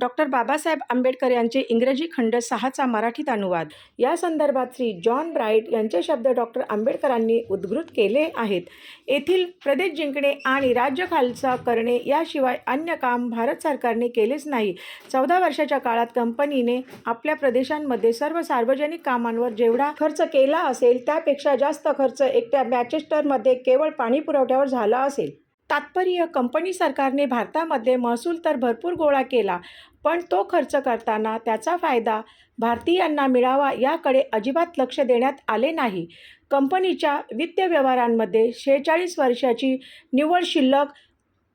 Doctor Babasaheb Ambedkar यांचे इंग्रजी खंड सहाचा मराठीत अनुवाद. या संदर्भात श्री जॉन ब्राईट यांचे शब्द डॉक्टर आंबेडकरांनी उद्घृत केले आहेत. येथील प्रदेश जिंकणे आणि राज्य खालसा करणे याशिवाय अन्य काम भारत सरकारने केलेच नाही. चौदा वर्षाच्या काळात कंपनीने आपल्या प्रदेशांमध्ये सर्व सार्वजनिक कामांवर जेवढा खर्च केला असेल त्यापेक्षा जास्त खर्च एकट्या मॅचेस्टरमध्ये केवळ पाणी पुरवठ्यावर झाला असेल. तात्पर्य कंपनी सरकारने भारतामध्ये महसूल तर भरपूर गोळा केला पण तो खर्च करताना त्याचा फायदा भारतीयांना मिळावा याकडे अजिबात लक्ष देण्यात आले नाही. कंपनीच्या वित्त व्यवहारांमध्ये शेहेचाळीस वर्षाची निव्वळ शिल्लक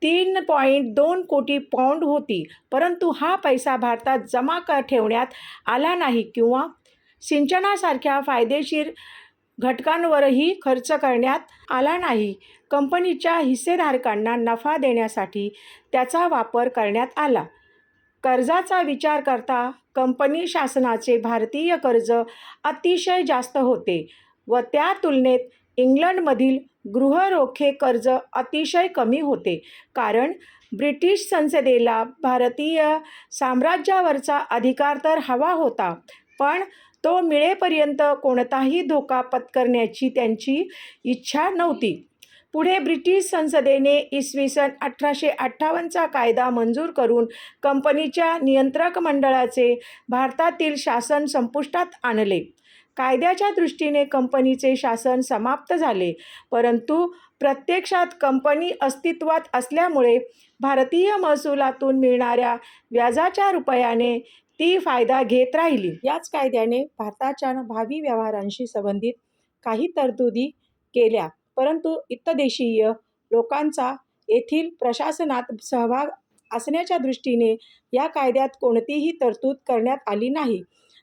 तीन पॉईंट दोन कोटी पाऊंड होती परंतु हा पैसा भारतात जमा ठेवण्यात आला नाही किंवा सिंचनासारख्या फायदेशीर घटकांवरही खर्च करण्यात आला नाही. कंपनीच्या हिस्सेधारकांना नफा देण्यासाठी त्याचा वापर करण्यात आला. कर्जाचा विचार करता कंपनी शासनाचे भारतीय कर्ज अतिशय जास्त होते व त्या तुलनेत इंग्लंडमधील गृहरोखे कर्ज अतिशय कमी होते. कारण ब्रिटिश संसदेला भारतीय साम्राज्यावरचा अधिकार तर हवा होता पण तो मिळेपर्यंत कोणताही धोका पत्करण्याची त्यांची इच्छा नव्हती. पुढे ब्रिटिश संसदेने इसवी सन अठराशे अठ्ठावन्नचा कायदा मंजूर करून कंपनीच्या नियंत्रक मंडळाचे भारतातील शासन संपुष्टात आणले. कायद्याच्या दृष्टीने कंपनीचे शासन समाप्त झाले परंतु प्रत्यक्षात कंपनी अस्तित्वात असल्यामुळे भारतीय महसुलातून मिळणाऱ्या व्याजाच्या रुपयाने ती फायदा घेत राहिली. याच कायद्याने भारताच्या भावी व्यवहारांशी संबंधित काही तरतुदी केल्या. परंतु इतदेशीय लोकांचा येथील प्रशासनात सहभाग असण्याच्या दृष्टीने या कायद्यात कोणतीही तरतूद करण्यात आली नाही.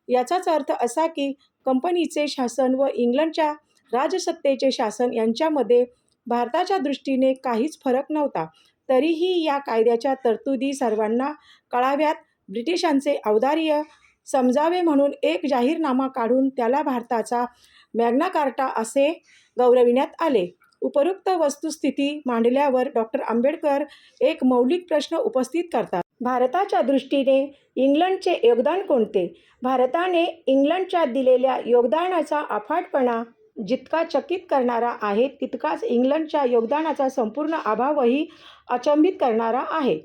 याचाच अर्थ असा की कंपनीचे शासन व इंग्लंडच्या राजसत्तेचे शासन यांच्यामध्ये भारताच्या दृष्टीने काहीच फरक नव्हता. तरीही या कायद्याच्या तरतुदी सर्वांना कळाव्यात ब्रिटिशांचे औदार्य समजावे म्हणून एक जाहीरनामा काढून त्याला भारताचा मॅग्ना कार्टा असे गौरविण्यात आले. उपरोक्त वस्तुस्थिती मांडल्यावर डॉक्टर आंबेडकर एक मौलिक प्रश्न उपस्थित करतात. भारताच्या दृष्टीने इंग्लंडचे योगदान कोणते? भारताने इंग्लंडच्या दिलेल्या योगदानाचा अफाटपणा जितका चकित करणारा आहे तितकाच इंग्लंडच्या योगदानाचा संपूर्ण अभावही अचंबित करणारा आहे.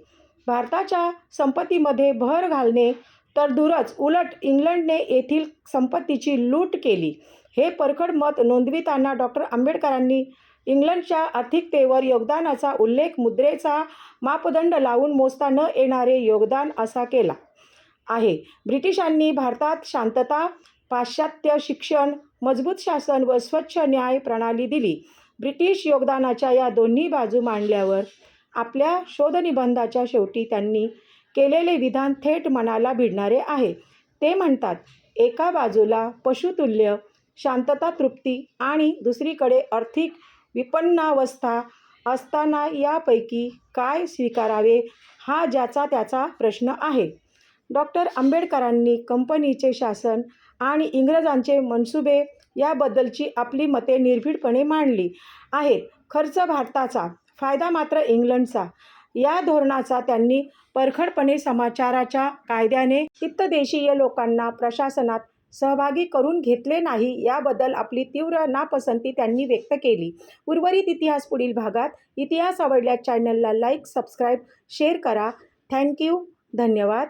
भारताच्या संपत्तीमध्ये भर घालणे तर दूरच उलट इंग्लंडने येथील संपत्तीची लूट केली. हे परखड मत नोंदविताना डॉक्टर आंबेडकरांनी इंग्लंडच्या आर्थिकतेवर योगदानाचा उल्लेख मुद्रेचा मापदंड लावून मोजता न येणारे योगदान असा केला आहे. ब्रिटिशांनी भारतात शांतता पाश्चात्य शिक्षण मजबूत शासन व स्वच्छ न्याय प्रणाली दिली. ब्रिटिश योगदानाच्या या दोन्ही बाजू मांडल्यावर आपल्या शोधनिबंधाच्या शेवटी त्यांनी केलेले विधान थेट मनाला भिडणारे आहे. ते म्हणतात एका बाजूला पशुतुल्य शांतता तृप्ती आणि दुसरीकडे आर्थिक विपन्नावस्था असताना यापैकी काय स्वीकारावे हा ज्याचा त्याचा प्रश्न आहे. डॉक्टर आंबेडकरांनी कंपनीचे शासन आणि इंग्रजांचे मनसुबे याबद्दलची आपली मते निर्भीडपणे मांडली आहेत. खर्च भारताचा फायदा मात्र इंग्लंडचा. या धोरणाचा त्यांनी परखडपणे समाचाराच्या कायद्याने चित्तदेशीय लोकांना प्रशासनात सहभागी करून घेतले नाही याबद्दल आपली तीव्र नापसंती त्यांनी व्यक्त केली. उर्वरित इतिहास पुढील भागात. इतिहास आवडल्या चॅनलला लाईक सबस्क्राईब शेअर करा. थँक्यू धन्यवाद.